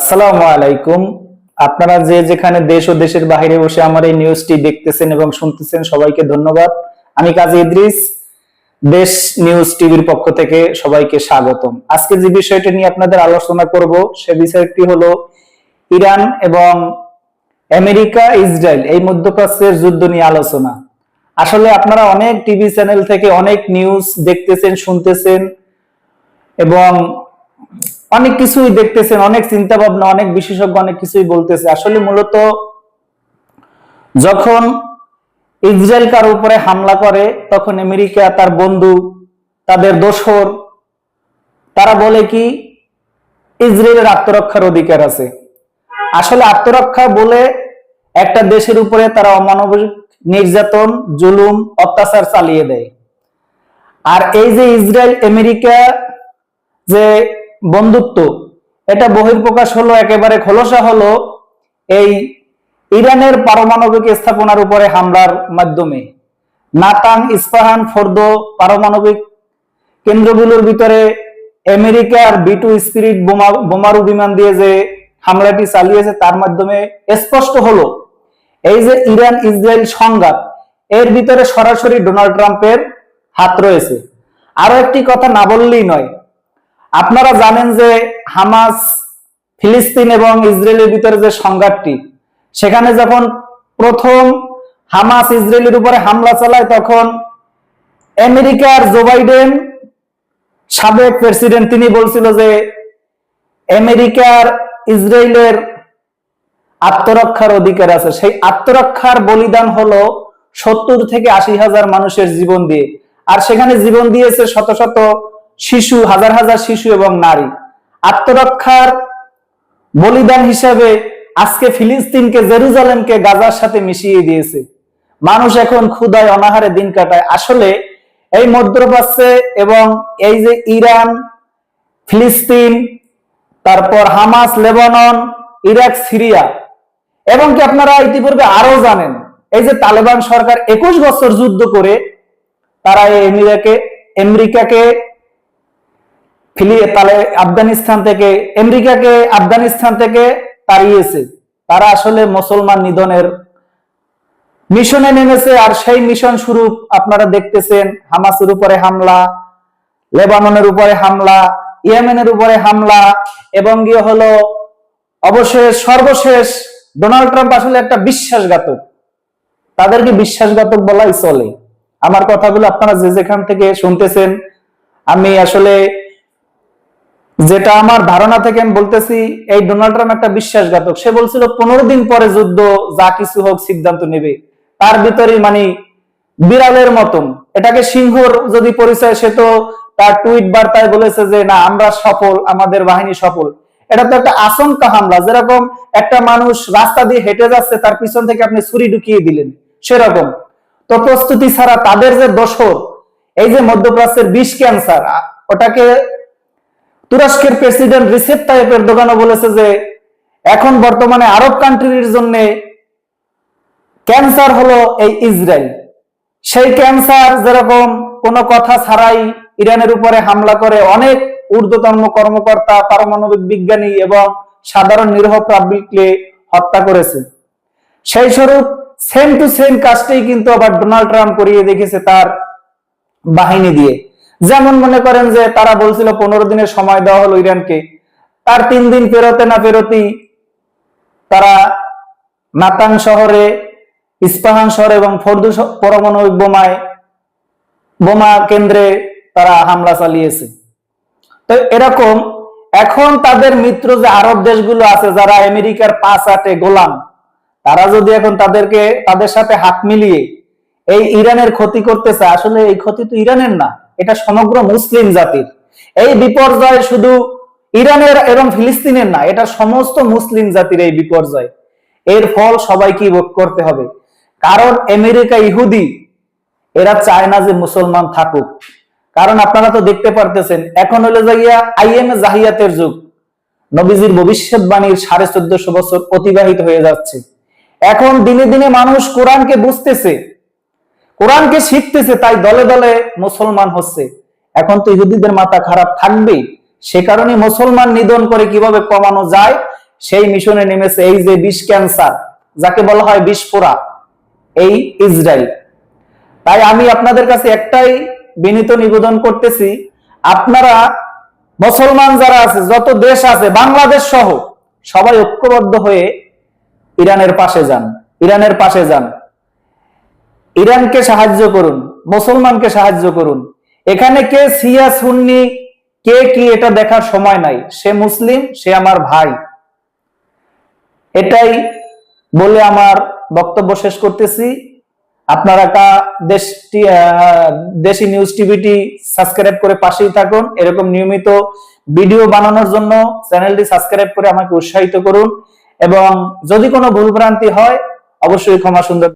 আসসালামু আলাইকুম। আপনারা যে যেখানে দেশ ও দেশের বাইরে বসে আমার এই নিউজটি দেখতেছেন এবং শুনতেছেন, সবাইকে ধন্যবাদ। আমি কাজী ইদ্রিস, দেশ নিউজ টিভির পক্ষ থেকে সবাইকে স্বাগতম। আজকে যে বিষয়টি নিয়ে আপনাদের আলোচনা করব, সে বিষয়টি হলো ইরান এবং আমেরিকা, ইসরায়েল এই মধ্যপ্রাচ্যের যুদ্ধ নিয়ে আলোচনা। আসলে আপনারা অনেক টিভি চ্যানেল থেকে অনেক নিউজ দেখতেছেন, শুনতেছেন এবং অনেক কিছুই দেখতেছেন, অনেক চিন্তা ভাবনা অনেক বিশেষজ্ঞ অনেক কিছুই বলতেছে। আসলে মূলত যখন ইসরায়েল কার উপরে হামলা করে, তখন আমেরিকা তার বন্ধু, তাদের দোসর তারা বলে কি, ইসরায়েলের আত্মরক্ষার অধিকার আছে। আসলে আত্মরক্ষা বলে একটা দেশের উপরে তারা অমানবিক, নির্যাতন, জুলুম, অত্যাচার চালিয়ে দেয়। আর এই যে ইসরায়েল, আমেরিকা যে বন্ধুত্ব। এটা বহির্প্রকাশ হলো, একেবারে খোলসা হলো এই ইরানের পারমাণবিক স্থাপনার উপরে হামলার মাধ্যমে। নাতাং ইস্পাহান ফোর্দ পারমাণবিক কেন্দ্রগুলোর ভিতরে আমেরিকার বি টু স্পিরিট বোমা, বোমারু বিমান দিয়ে যে হামলাটি চালিয়েছে, তার মাধ্যমে স্পষ্ট হলো এই যে ইরান ইসরায়েল সংঘাত, এর ভিতরে সরাসরি ডোনাল্ড ট্রাম্পের হাত রয়েছে। আরও একটি কথা না বললেই নয় আপনারা জানেন যে হামাস, ফিলিস্তিন এবং ইসরায়েলের ভিতরে যে সংঘাতটি, সেখানে যখন প্রথম হামাস ইসরায়েলের উপরে হামলা চালায়, তখন আমেরিকার জো বাইডেন সাবেক প্রেসিডেন্ট, তিনি বলছিল যে আমেরিকার ইসরায়েলের আত্মরক্ষার অধিকার আছে। সেই আত্মরক্ষার বলিদান হলো সত্তর থেকে আশি হাজার মানুষের জীবন দিয়ে। আর সেখানে জীবন দিয়েছে শত শত শিশু, হাজার হাজার শিশু এবং নারী। আত্মরক্ষার বলিদান হিসাবে আজকে ফিলিস্তিনকে, জেরুজালেমকে, গাজার সাথে মিশিয়ে দিয়েছে। মানুষ এখন ক্ষুদায় অনাহারে দিন কাটায়। আসলে এই মধ্যপ্রাচ্যে এবং এই যে ইরান, ফিলিস্তিন, তারপর হামাস, লেবানন, ইরাক, সিরিয়া, এবং কি আপনারা ইতিপূর্বে আরও জানেন, এই যে তালেবান সরকার একুশ বছর যুদ্ধ করে তারা এই আমেরিকাকে আমেরিকাকে ফিলিয়ে তাহলে আফগানিস্তান থেকে, আমেরিকাকে আফগানিস্তান থেকে তাড়িয়েছে তারা আসলে মুসলমান নিধনের মিশনে নেমেছে আর সেই মিশন শুরু আপনারা দেখতেছেন, হামাসের উপরে হামলা, লেবাননের উপরে হামলা, ইয়েমেনের উপরে হামলা এবং গিয়ে হলো অবশেষ, সর্বশেষ ডোনাল্ড ট্রাম্প আসলে একটা বিশ্বাসঘাতক। তাদেরকে বিশ্বাসঘাতক বলাই চলে। আমার কথাগুলো আপনারা যে যেখান থেকে শুনতেছেন, আমি আসলে যেটা আমার ধারণা থেকে আমি বলতেছি, এই ডোনাল্ড ট্রাম্প একটা বিশ্বাসঘাতক। সে বলছিল, পনেরো দিন পরে যুদ্ধ, যা কিছু হোক সিদ্ধান্ত নেবে। তার ভিতরে মানে বিড়ালের মতন। এটাকে সিংহর যদি পরিচয়, সে তো তার টুইট বার্তায় বলেছে যে, না, আমরা সফল, আমাদের বাহিনী সফল। এটা তো একটা আশঙ্কা হামলা। যেরকম একটা মানুষ রাস্তা দিয়ে হেঁটে যাচ্ছে, তার পিছন থেকে আপনি ছুরি ঢুকিয়ে দিলেন। সেরকম। তো প্রস্তুতি ছাড়া তাদের যে দোষর, এই যে মধ্যপ্রাচ্যের বিষ ক্যান্সার ওটাকে তুরস্কের প্রেসিডেন্ট রিসেপ তাইপের দোকানও বলেছে যে, এখন বর্তমানে আরব কান্ট্রির জন্য ক্যান্সার হলো এই ইসরায়েল। সেই ক্যান্সার যেরকম কোনো কথা ছাড়াই ইরানের উপরে হামলা করে অনেক ঊর্ধ্বতন কর্মকর্তা, পারমাণবিক বিজ্ঞানী এবং সাধারণ নিরহ পাবলিককে হত্যা করেছে। সেই স্বরূপ সেম টু সেম কাজটাই কিন্তু আবার ডোনাল্ড ট্রাম্প করিয়ে দেখেছে তার বাহিনী দিয়ে। যেমন মনে করেন যে তারা বলছিল পনেরো দিনের সময় দেওয়া হলো ইরানকে, তার তিন দিন পেরোতে না পেরোতেই তারা নাতাং শহরে, ইস্পাহান শহর এবং ফর্দু পরমাণবিক বোমায়, বোমা কেন্দ্রে তারা হামলা চালিয়েছে। তো এরকম এখন তাদের মিত্র যে আরব দেশগুলো আছে, যারা আমেরিকার পাঁচ আটে গোলাম, তারা যদি এখন তাদেরকে, তাদের সাথে হাত মিলিয়ে এই ইরানের ক্ষতি করতেছে আসলে এই ক্ষতি তো ইরানের না। এটা সমগ্র মুসলিম জাতির। এই বিপর্যয় শুধু ইরানের এবং ফিলিস্তিনের না, এটা সমস্ত মুসলিম জাতির এই বিপর্যয়। এর ফল সবাইকে ভোগ করতে হবে। কারণ আমেরিকা ইহুদি, এরা চায় না যে মুসলমান থাকুক। কারণ আপনারা তো দেখতে পারতেছেন, এখন হলো যাইয়া আইএম জাহিয়াতের যুগ। নবীজির ভবিষ্যৎবাণীর সাড়ে চোদ্দশো বছর অতিবাহিত হয়ে যাচ্ছে। এখন দিনে দিনে মানুষ কোরআনকে বুঝতেছে। কোরআনকে শিখতেছে, তাই দলে দলে মুসলমান হচ্ছে। এখন তো ইহুদিদের মাথা খারাপ থাকবেই। সে কারণে মুসলমান নিধন করে কীভাবে কমানো যায়? সেই মিশনে নেমেছে এই যে বিষ ক্যান্সার, যাকে বলা হয় বিস্ফোরা এই ইসরায়েল। তাই আমি আপনাদের কাছে একটাই বিনীত নিবেদন করতেছি, আপনারা মুসলমান যারা আছে, যত দেশ আছে, বাংলাদেশ সহ সবাই ঐক্যবদ্ধ হয়ে ইরানের পাশে যান, ইরানের পাশে যান। ইরানকে সাহায্য করুন, মুসলমানকে সাহায্য করুন। এখানে কে সিয়া সুন্নি, কে কি, এটা দেখার সময় নাই। সে মুসলিম, সে আমার ভাই। এটাই বলে আমার বক্তব্য শেষ করতেছি। আপনারা কা দেশটি দেশি নিউজ টিভিটি সাবস্ক্রাইব করে পাশেই থাকুন। এরকম নিয়মিত ভিডিও বানানোর জন্য চ্যানেলটি সাবস্ক্রাইব করে আমাকে উৎসাহিত করুন। এবং যদি কোনো ভুলভ্রান্তি হয়, অবশ্যই ক্ষমা সুন্দর